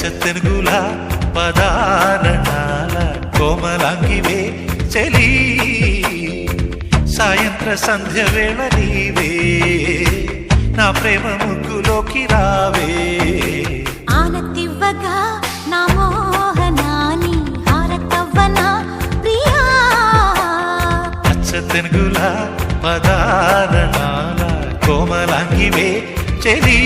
పచ్చ తెనుగుల కోమలాంగివే చెలి. సాయంత్ర సంధ్య వేళ నీవే. నా ప్రేమ ముగ్గులోకి రావే. ఆనతివ్వగా నా మోహనాని హారతవ్వనా ప్రియా. పచ్చ తెనుగుల పదారణాల కోమలాంగివే చెలి.